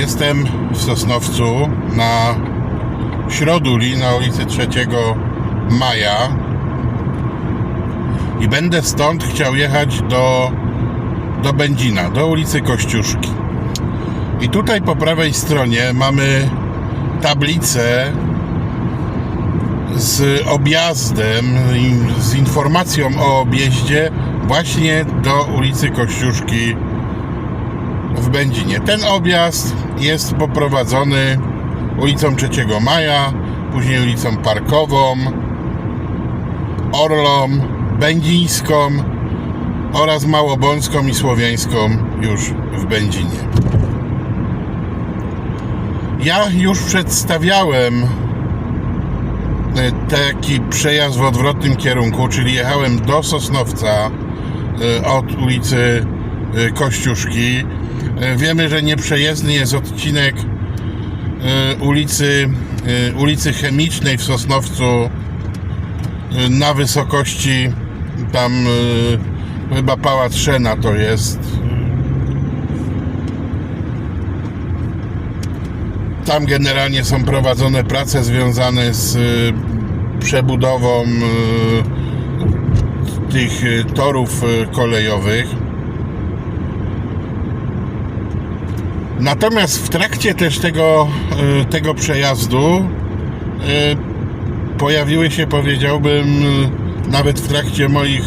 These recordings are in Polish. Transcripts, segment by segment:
Jestem w Sosnowcu na Środuli na ulicy 3 Maja i będę stąd chciał jechać do, do Będzina, do ulicy Kościuszki. I tutaj po prawej stronie mamy tablicę z objazdem, z informacją o objeździe właśnie do ulicy Kościuszki w Będzinie. Ten objazd jest poprowadzony ulicą 3 Maja, później ulicą Parkową, Orlą, Będzińską oraz Małobąską i Słowiańską już w Będzinie. Ja już przedstawiałem e, taki przejazd w odwrotnym kierunku, czyli jechałem do Sosnowca e, od ulicy e, Kościuszki. E, Wiemy, że nieprzejezdny jest odcinek e, ulicy, e, ulicy Chemicznej w Sosnowcu na wysokości tam chyba Pałac Szena to jest. Tam generalnie są prowadzone prace związane z przebudową tych torów kolejowych. Natomiast w trakcie też tego, y, tego przejazdu y, pojawiły się, powiedziałbym, nawet w trakcie moich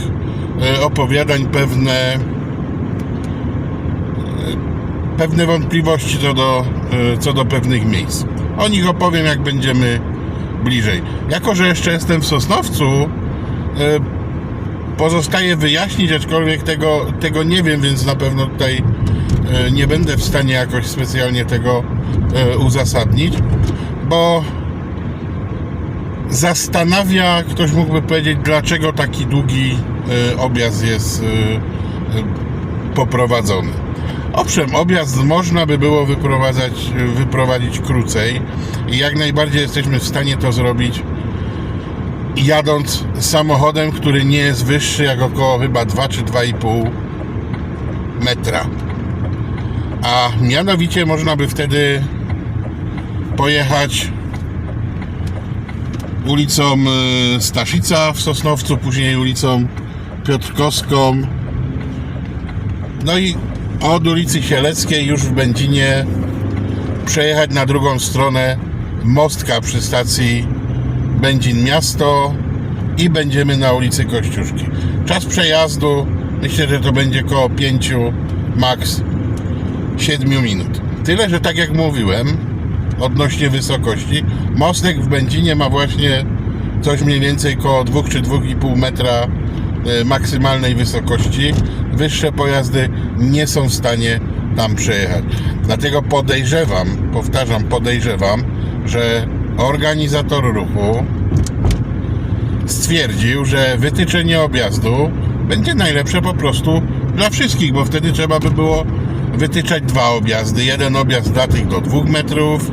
y, opowiadań pewne pewne wątpliwości co do, co do pewnych miejsc. O nich opowiem, jak będziemy bliżej. Jako, że jeszcze jestem w Sosnowcu, pozostaje wyjaśnić, aczkolwiek tego, tego nie wiem, więc na pewno tutaj nie będę w stanie jakoś specjalnie tego e, uzasadnić, bo zastanawia, ktoś mógłby powiedzieć, dlaczego taki długi e, objazd jest e, e, poprowadzony. Owszem, objazd można by było wyprowadzać, wyprowadzić krócej i jak najbardziej jesteśmy w stanie to zrobić jadąc samochodem, który nie jest wyższy jak około chyba 2 czy 2,5 metra. A mianowicie można by wtedy pojechać ulicą y, Staszica w Sosnowcu, później ulicą Piotrkowską, no i od ulicy Sieleckiej już w Będzinie przejechać na drugą stronę mostka przy stacji Będzin Miasto i będziemy na ulicy Kościuszki. Czas przejazdu myślę, że to będzie koło 5 max 7 minut. Tyle, że tak jak mówiłem odnośnie wysokości, mostek w Będzinie ma właśnie coś mniej więcej koło 2 czy 2,5 metra e, maksymalnej wysokości. Wyższe pojazdy nie są w stanie tam przejechać. Dlatego podejrzewam, powtarzam, podejrzewam, że organizator ruchu stwierdził, że wytyczenie objazdu będzie najlepsze po prostu dla wszystkich, bo wtedy trzeba by było wytyczać dwa objazdy. Jeden objazd dla tych do 2 metrów,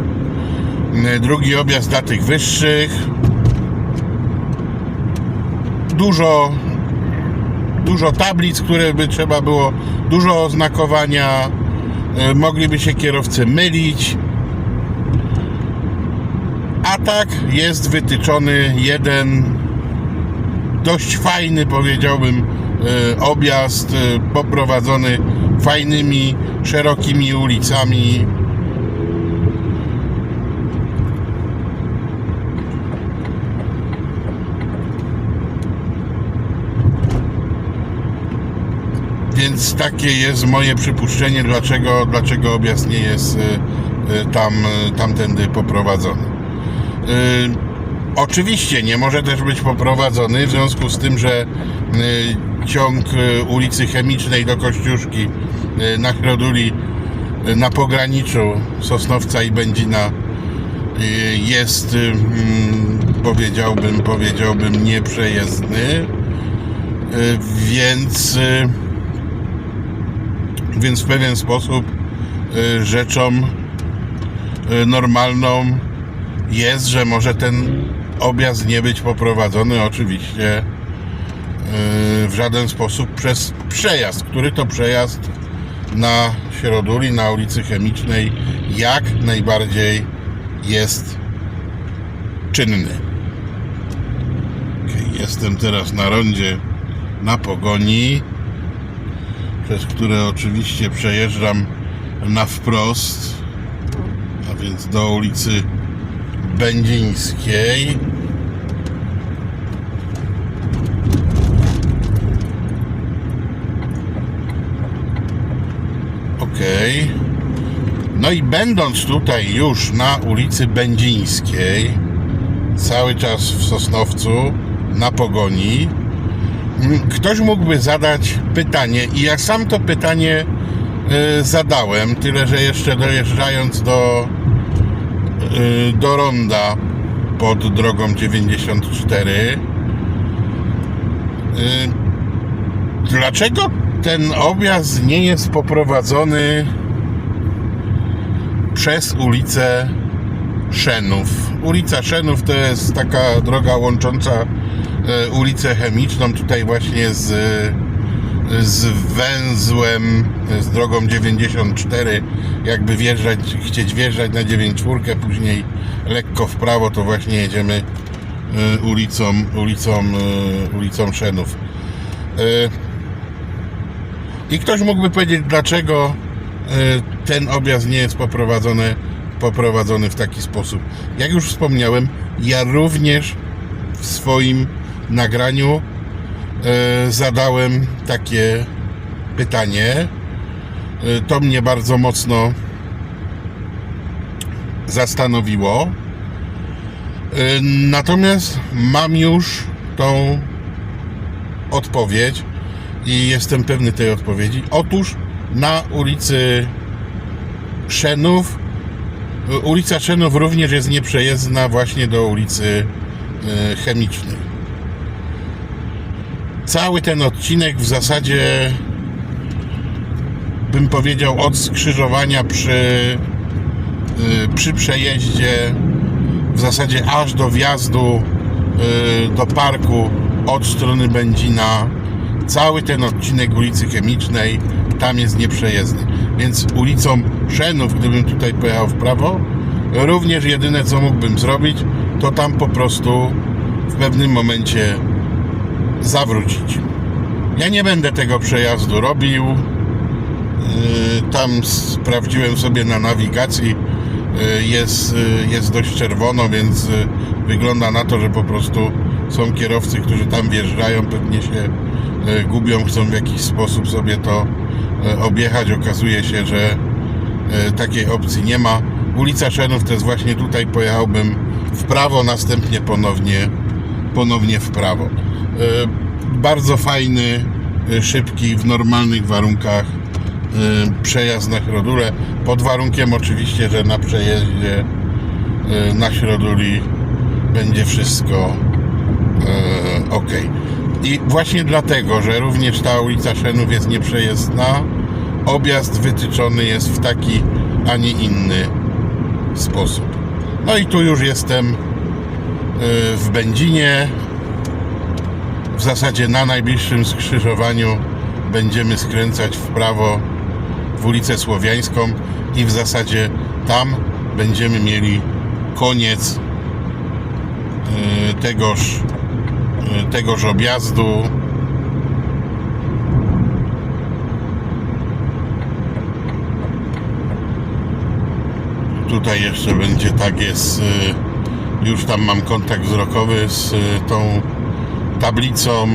drugi objazd dla tych wyższych. Dużo dużo tablic, które by trzeba było, dużo oznakowania, y, mogliby się kierowcy mylić. A tak jest wytyczony jeden dość fajny, powiedziałbym, y, objazd y, poprowadzony fajnymi, szerokimi ulicami. Więc takie jest moje przypuszczenie, dlaczego, dlaczego objazd nie jest y, y, tam, y, tamtędy poprowadzony. Oczywiście nie może też być poprowadzony w związku z tym, że y, ciąg y, ulicy Chemicznej do Kościuszki y, na Środuli y, na pograniczu Sosnowca i Będzina jest mm, powiedziałbym, powiedziałbym nieprzejezdny. Więc więc w pewien sposób rzeczą normalną jest, że może ten objazd nie być poprowadzony oczywiście y, w żaden sposób przez przejazd, który to przejazd na Środuli, na ulicy Chemicznej jak najbardziej jest czynny. Jestem teraz na rondzie na Pogoni, przez które oczywiście przejeżdżam na wprost, a więc do ulicy Będzińskiej. Okej. No i będąc tutaj już na ulicy Będzińskiej, cały czas w Sosnowcu, na Pogoni, ktoś mógłby zadać pytanie i ja sam to pytanie y, zadałem, tyle że jeszcze dojeżdżając do, do ronda pod drogą 94 y, dlaczego ten objazd nie jest poprowadzony przez ulicę Szenów. Ulica Szenów to jest taka droga łącząca e, ulicę Chemiczną tutaj właśnie z, z węzłem, z drogą 94. Jakby wjeżdżać, chcieć wjeżdżać na 94, później lekko w prawo, to właśnie jedziemy e, ulicą, ulicą, e, ulicą Szenów. E, i ktoś mógłby powiedzieć, dlaczego ten objazd nie jest poprowadzony, poprowadzony w taki sposób. Jak już wspomniałem, ja również w swoim nagraniu zadałem takie pytanie. E, To mnie bardzo mocno zastanowiło. E, Natomiast mam już tą odpowiedź i jestem pewny tej odpowiedzi. Otóż na ulicy Szenów, ulica Szenów również jest nieprzejezdna właśnie do ulicy e, Chemicznej. Cały ten odcinek w zasadzie bym powiedział od skrzyżowania przy, e, przy przejeździe w zasadzie aż do wjazdu e, do parku od strony Będzina cały ten odcinek ulicy Chemicznej tam jest nieprzejezdny. Więc ulicą Szenów, gdybym tutaj pojechał w prawo, również jedyne co mógłbym zrobić, to tam po prostu w pewnym momencie zawrócić. Ja nie będę tego przejazdu robił. Yy, Tam sprawdziłem sobie na nawigacji. Yy, Jest, yy, jest dość czerwono, więc wygląda na to, że po prostu są kierowcy, którzy tam wjeżdżają, pewnie się gubią, chcą w jakiś sposób sobie to objechać. Okazuje się, że takiej opcji nie ma. Ulica Szenów to jest właśnie tutaj pojechałbym w prawo, następnie ponownie, ponownie w prawo. Yy, Bardzo fajny, yy, szybki, w normalnych warunkach y, przejazd na Środule, pod warunkiem oczywiście, że na przejeździe na Środuli będzie wszystko ok. I właśnie dlatego, że również ta ulica Szenów jest nieprzejezdna, objazd wytyczony jest w taki, a nie inny sposób. No i tu już jestem w Będzinie. W zasadzie na najbliższym skrzyżowaniu będziemy skręcać w prawo w ulicę Słowiańską i w zasadzie tam będziemy mieli koniec y, tegoż, y, tegoż objazdu. Tutaj jeszcze będzie tak jest. Już tam mam kontakt wzrokowy z y, tą tablicą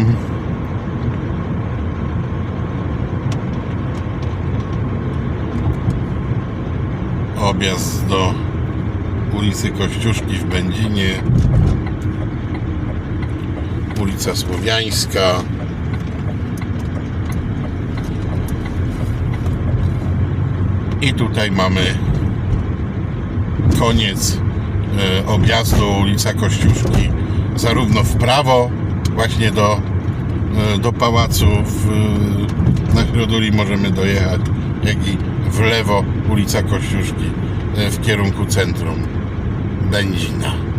objazd do ulicy Kościuszki w Będzinie, ulica Słowiańska. I tutaj mamy koniec objazdu ulica Kościuszki, zarówno w prawo, właśnie do, e, do pałacu w, na Środuli możemy dojechać, jak i w lewo ulica Kościuszki e, w kierunku centrum Będzina.